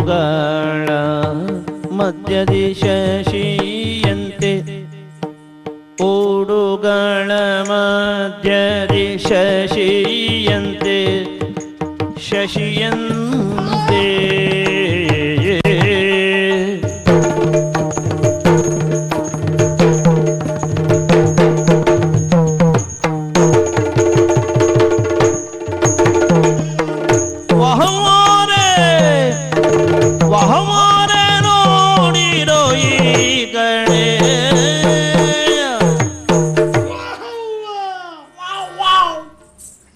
ಉಡುಗಳ ಮಧ್ಯದಿ ಶಶಿಯಂತೆ ಉಡುಗಳ ಮಧ್ಯದಿ ಶಶಿಯಂತೆ ಶಶಿಯಂತೆ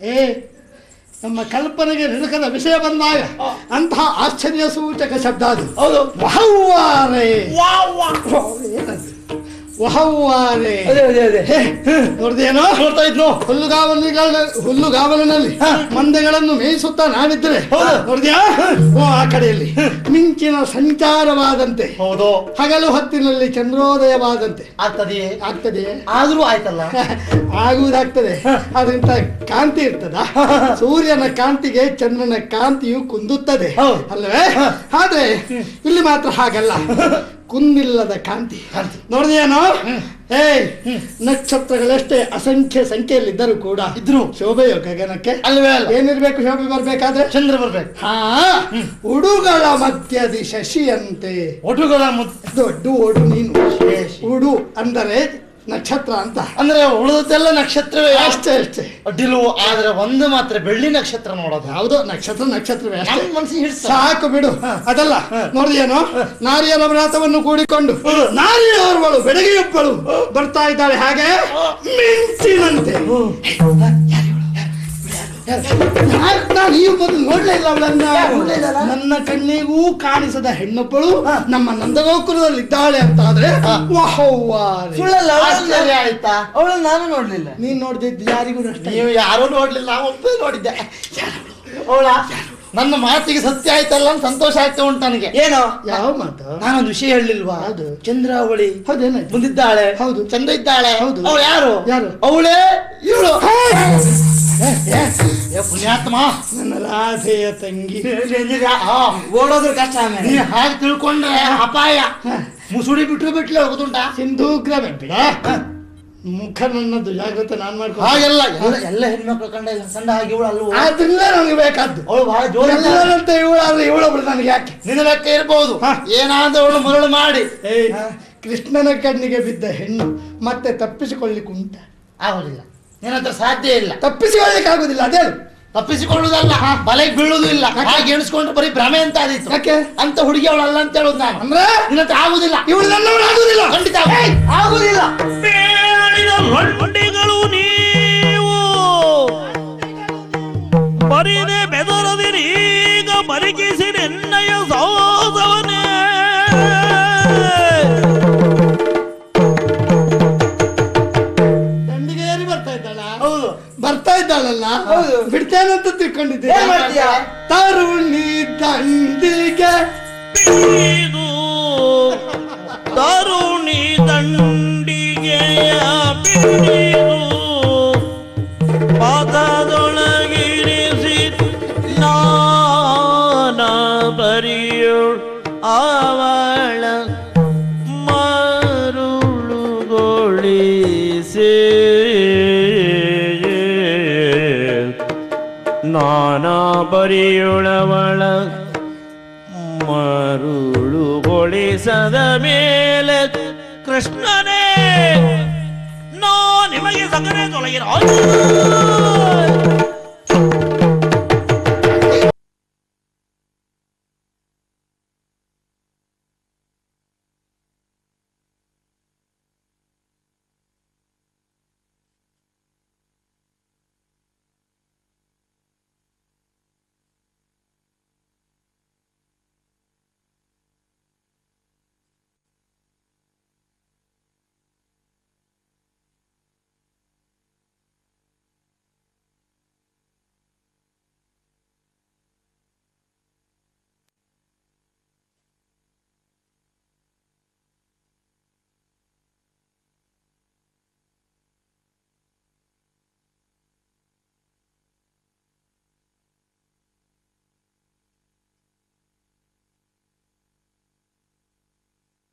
ಏ ನಮ್ಮ ಕಲ್ಪನೆಗೆ ನಿಲುಕದ ವಿಷಯ ಬಂದಾಗ ಅಂತಹ ಆಶ್ಚರ್ಯ ಸೂಚಕ ಶಬ್ದ ಅದು. ಹೌದು. ವಹವ್ವಾರೆ ವಾವ್ ವಾವ್. ಏನದು? ವಹವ್ವಾರೆ ಅದೇ ಅದೇ ಅದೇ. ಹೇ, ನೋಡ್ದೇನೋ? ನೋಡ್ತಾ ಇದ್ನು? ಹುಲ್ಲುಗಾವಲಿಗಳ ಹುಲ್ಲುಗಾವಲಿನಲ್ಲಿ ಮಂದೆಗಳನ್ನು ಮೇಯಿಸುತ್ತಾ ನಾವಿದ್ರೆ. ನೋಡಿದ್ಯಾ? ಓ ಆ ಕಡೆಯಲ್ಲಿ ಮಿಂಚಿನ ಸಂಚಾರವಾದಂತೆ ಹೌದು. ಹಗಲು ಹೊತ್ತಿನಲ್ಲಿ ಚಂದ್ರೋದಯವಾದಂತೆ. ಆಗ್ತದೆಯೇ? ಆಗ್ತದೆ ಆದ್ರೂ ಆಯ್ತಲ್ಲ? ಆಗುವುದಾಗ್ತದೆ. ಅದರಿಂದ ಕಾಂತಿ ಇರ್ತದ. ಸೂರ್ಯನ ಕಾಂತಿಗೆ ಚಂದ್ರನ ಕಾಂತಿಯು ಕುಂದುತ್ತದೆ. ಅಲ್ವೇ ಅಲ್ಲವೇ? ಆದ್ರೆ ಇಲ್ಲಿ ಮಾತ್ರ ಹಾಗಲ್ಲ. ಕುಂದಿಲ್ಲದ ಕಾಂತಿ. ನೋಡಿದೇನು ನೋಡಿದೇನೋ ನಕ್ಷತ್ರಗಳಷ್ಟೇ ನಕ್ಷತ್ರಗಳೆಷ್ಟೇ ಸಂಖ್ಯೆಯಲ್ಲಿ ಇದ್ದರೂ ಕೂಡ ಇದ್ರು. ಶೋಭೆಯೋ ಗಗನಕ್ಕೆ ಅಲ್ವೇ ಅಲ್ಲ. ಏನಿರ್ಬೇಕು ಶೋಭೆ ಬರ್ಬೇಕಾದ್ರೆ? ಚಂದ್ರ ಬರ್ಬೇಕು. ಹಾ ಉಡುಗಳ ಮಧ್ಯದಿ ಶಶಿಯಂತೆ. ಒಡುಗಳ ದೊಡ್ಡ ಒಡು ನೀನು. ಉಡು ಅಂದರೆ ನಕ್ಷತ್ರ ಅಂತ. ಅಂದ್ರೆ ಉಳಿದೆಲ್ಲ ನಕ್ಷತ್ರವೇ? ಅಷ್ಟೇ ಅಷ್ಟೇ. ಅಡ್ಡಿಲು ಆದ್ರೆ ಒಂದು ಮಾತ್ರ ಬೆಳ್ಳಿ ನಕ್ಷತ್ರ ನೋಡೋದು. ಹೌದು ನಕ್ಷತ್ರ ನಕ್ಷತ್ರವೇ ಅಷ್ಟೇ. ಮನ್ಸಿಗೆ ಸಾಕು ಬಿಡು. ಅದಲ್ಲ ನೋಡಿದೇನು? ನಾರಿಯರ ವ್ರತವನ್ನು ಕೂಡಿಕೊಂಡು ನಾರಿಯವರುಗಳು ಬೆಳಗ್ಗೆಯೊಬ್ಬಳು ಬರ್ತಾ ಇದ್ದಾಳೆ ಹಾಗೆ ಮಿಂಚಿನಂತೆ. ಮೊದಲು ನೋಡ್ಲೇ ಇಲ್ಲ ಅವಳನ್ನ ನನ್ನ ಕಣ್ಣಿಗೂ ಕಾಣಿಸದ ಹೆಣ್ಣೊಬ್ಬಳು ನಮ್ಮ ನಂದಗೋಕುಲದಲ್ಲಿ ಇದ್ದಾಳೆ ಅಂತ ಆದ್ರೆ ಆಯ್ತಾ? ಅವಳು ನಾನು ನೋಡ್ಲಿಲ್ಲ. ನೀನ್ ನೋಡ್ದಿದ್ದು ಯಾರಿಗೂ. ನೀವು ಯಾರೂ ನೋಡ್ಲಿಲ್ಲ ಒಬ್ಬ ನೋಡಿದ್ದೆ. ಅವಳ? ನನ್ನ ಮಾತಿಗೆ ಸತ್ಯ ಆಯ್ತಲ್ಲ ಅಂತ ಸಂತೋಷ ಆಗ್ತಾ ಉಂಟು ನನಗೆ. ಏನೋ? ಯಾವ ಮಾತು? ನಾನೊಂದು ವಿಷಯ ಹೇಳಿಲ್ವಾ ಹೌದು. ಚಂದ್ರಾವಳಿ ಹೌದೇನ ಮುಂದಿದ್ದಾಳೆ ಹೌದು. ಚಂದ್ರ ಇದ್ದಾಳೆ. ಹೌದು. ಅವಳು ಯಾರು? ಯಾರು? ಅವಳೇ ಇವಳು. ಏ ಪುಣ್ಯಾತ್ಮ. ನನ್ನ ರಾಧೆಯ ತಂಗಿ ಓಡೋದ್ರ ಕಷ್ಟ ಆಮೇಲೆ. ನೀ ಹಾಗೆ ತಿಳ್ಕೊಂಡ್ರೆ ಅಪಾಯ. ಮುಸುಡಿ ಬಿಟ್ಟು ಬಿಟ್ಲೆ ಹೋಗುದುಂಟ. ಸಿಂಧೂಗ್ರ ಬಿಡ ಮುಖ ನನ್ನ ಜಾಗ್ರತೆ ನಾನ್ ಮಾಡ್ಕೊ. ಹಾಗೆಲ್ಲ ಎಲ್ಲ ಹೆಣ್ಮಕ್ಳು ಕಂಡ ಸಣ್ಣ ಹಾಗೆ ಇವಳು ಅಲ್ವ? ಆದ್ರಿಂದ ನನಗೆ ಬೇಕಾದ್ದು. ಅವಳು ಬಹಳ ಜೋರ ಇವಳು ಇವಳಾದ್ರೆ ಇವಳೊಬ್ಳು ನನಗೆ ಯಾಕೆ? ನಿನ್ನ ಲೆಕ್ಕ ಇರ್ಬೋದು. ಹಾ. ಏನಾದ್ರೂ ಅವಳು ಮರಳು ಮಾಡಿ. ಏಯ್ ಕೃಷ್ಣನ ಕಣ್ಣಿಗೆ ಬಿದ್ದ ಹೆಣ್ಣು ಮತ್ತೆ ತಪ್ಪಿಸಿಕೊಳ್ಳಿಕ್ಕೆ ಉಂಟ ಆಗುದಿಲ್ಲ. ಹತ್ರ ಸಾಧ್ಯ ಇಲ್ಲ. ತಪ್ಪಿಸಿಕೊಳ್ಳಿಕ್ಕೆ ಆಗುದಿಲ್ಲ ಅದೇ ತಪ್ಪಿಸಿಕೊಳ್ಳುವುದಲ್ಲ ಬಲೆಗೆ ಬೀಳುವುದು ಇಲ್ಲ ಹಾಗೆ ಎಣಿಸ್ಕೊಂಡ್ರೆ ಬರೀ ಭ್ರಮೆ ಅಂತ ಆದಿತ್ತು ಯಾಕೆ? ಅಂತ ಹುಡುಗಿ ಅವಳಲ್ಲ ಅಂತ ಹೇಳುದು ನಾನು. ಅಂದ್ರೆ? ನಿನ್ನತ್ರ ಆಗುದಿಲ್ಲ. ಇವಳು ನನ್ನವಳು ಆಗುದಿಲ್ಲ. ಖಂಡಿತ ಆಗುದಿಲ್ಲ. ರೊಂಡಿಗಳು ನೀವು. ಬರಿದೆ ಬೆದರದಿರಿ ಈಗ ಬರಿಗಿಸಿ ನಿನ್ನಯ ಇದ್ದಾಳಲ್ಲ. ಬಿಡ್ತೇನಂತ ತಿಳ್ಕೊಂಡಿದ್ದೆ ಏನ್ ಮಾಡ್ತೀಯಾ? ತರುಣಿ ದಂಡಿಗೆ ತರುಣಿ ದಂಡಿಗೆ ಪಾದದೊಳಗಿರಿಸಿ ನಾನ ಬರಿಯೋಳ್ ಅವಳ ನಾನಾ ಬರಿಯುಳವಳ ಮರುಳುಗೊಳಿಸದ ಮೇಲೆ ಕೃಷ್ಣನೇ ನಾ ನಿಮಗೆ ಸಗರೆ ತೊಲಗಿರ